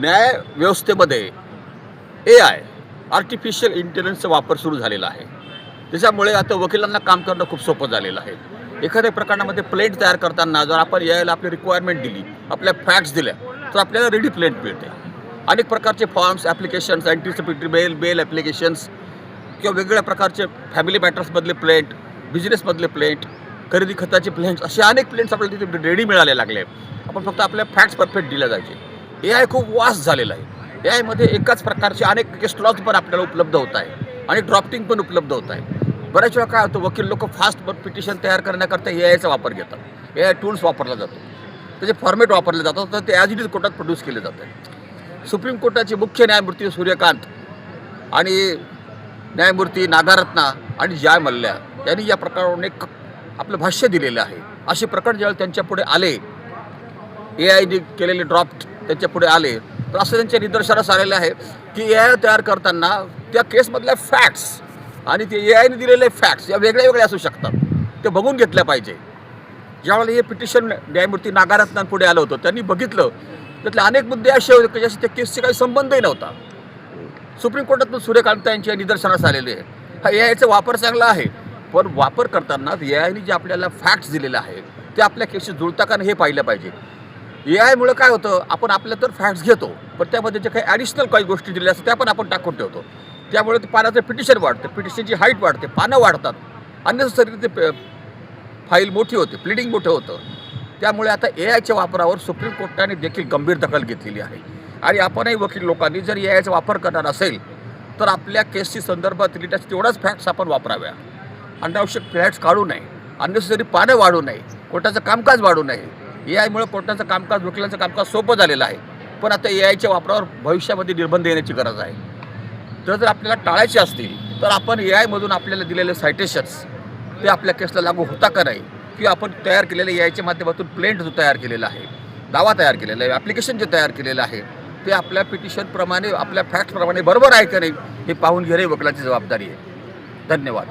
न्याय व्यवस्थेमध्ये ए I artificial इंटेलिजन्सचा वापर सुरू झालेला आहे. त्याच्यामुळे आता वकिलांना काम करणं खूप सोपं झालेलं आहे. एखाद्या प्रकरणामध्ये प्लेट तयार करताना जर आपण यायला आपली रिक्वायरमेंट दिली आपल्या फॅक्ट्स दिल्या तर आपल्याला रेडी प्लेट मिळते. अनेक प्रकारचे forms applications anticipatory bail bail applications किंवा वेगवेगळ्या प्रकारचे फॅमिली मॅटर्समधले प्लेट बिझनेसमधले प्लेट खरेदी खताचे प्लेन्स असे अनेक प्लेन्स आपल्याला तिथे रेडी मिळाले लागले. आपण फक्त आपल्या फॅक्ट्स परफेक्ट दिल्या जायचे. ए आय खूप वास्ट झालेला आहे. ए आयमध्ये एकाच प्रकारचे अनेक केस्टलॉज पण आपल्याला उपलब्ध होत आहे. आणि ड्रॉफ्टिंग पण उपलब्ध होत आहे. बऱ्याच वेळा काय होतं वकील लोक फास्ट पिटिशन तयार करण्याकरता ए आयचा वापर घेतात. ए आय टूल्स वापरला जातो. त्याचे फॉर्मेट वापरले जातात. तर ते ॲज इट इज कोर्टात प्रोड्यूस केले जाते. सुप्रीम कोर्टाचे मुख्य न्यायमूर्ती सूर्यकांत आणि न्यायमूर्ती नागारत्ना आणि जय मल्ल्या यांनी या प्रकरणावर एक आपलं भाष्य दिलेलं आहे. असे प्रकरण ज्यावेळेला त्यांच्या पुढे आले ए आयने केलेले ड्राफ्ट त्यांच्या पुढे आले. तर असं त्यांच्या निदर्शनास आलेलं आहे की ए आय तयार करताना त्या केसमधल्या फॅक्ट्स आणि ते ए आयने दिलेले फॅक्ट्स या वेगळ्या वेगळ्या असू शकतात. ते बघून घेतल्या पाहिजे. ज्यावेळेला हे पिटिशन न्यायमूर्ती नागारत्नांपुढे आलं होतं त्यांनी बघितलं. त्यातले अनेक मुद्दे असे होते की ज्याशी त्या केसशी काही संबंधही नव्हता. सुप्रीम कोर्टातून सूर्यकांत यांच्या निदर्शनास आलेले. आहे हा ए आयचा वापर चांगला आहे. पण वापर करताना ए आयने जे आपल्याला फॅक्ट्स दिलेले आहेत ते आपल्या केसशी जुळता का हे पाहिलं पाहिजे. ए आयमुळं काय होतं आपण आपल्या तर फॅक्ट्स घेतो पण त्यामध्ये जे काही ॲडिशनल काही गोष्टी दिल्या असतात त्या पण आपण टाकून ठेवतो. त्यामुळे ते पानाचं पिटिशन वाढतं पिटिशनची हाईट वाढते पानं वाढतात. अननेसेसरी ते फाईल मोठी होते प्लिडिंग मोठं होतं. त्यामुळे आता ए आयच्या वापरावर सुप्रीम कोर्टाने देखील गंभीर दखल घेतलेली आहे. आणि आपणही वकील लोकांनी जर ए आयचा वापर करणार असेल तर आपल्या केसची संदर्भात रिलेटेड तेवढाच फॅक्ट्स आपण वापराव्या. अनावश्यक फॅक्ट्स काढू नये. अननेसेसरी पानं वाढू नये. कोर्टाचं कामकाज वाढू नये. ए आयमुळे कोर्टाचं कामकाज वकिलांचं कामकाज सोपं झालेलं आहे. पण आता ए आयच्या वापरावर भविष्यामध्ये निर्बंध येण्याची गरज आहे. तर जर आपल्याला टाळायचे असतील तर आपण ए आयमधून आपल्याला दिलेले सायटेशन्स ते आपल्या केसला लागू होता का नाही किंवा आपण तयार केलेले ए आयच्या माध्यमातून प्लेंट जो तयार केलेला आहे दावा तयार केलेला आहे ॲप्लिकेशन जे तयार केलेलं आहे ते आपल्या पिटिशनप्रमाणे आपल्या फॅक्टप्रमाणे बरोबर आहे का नाही हे पाहून घेणे वकिलाची जबाबदारी आहे. धन्यवाद.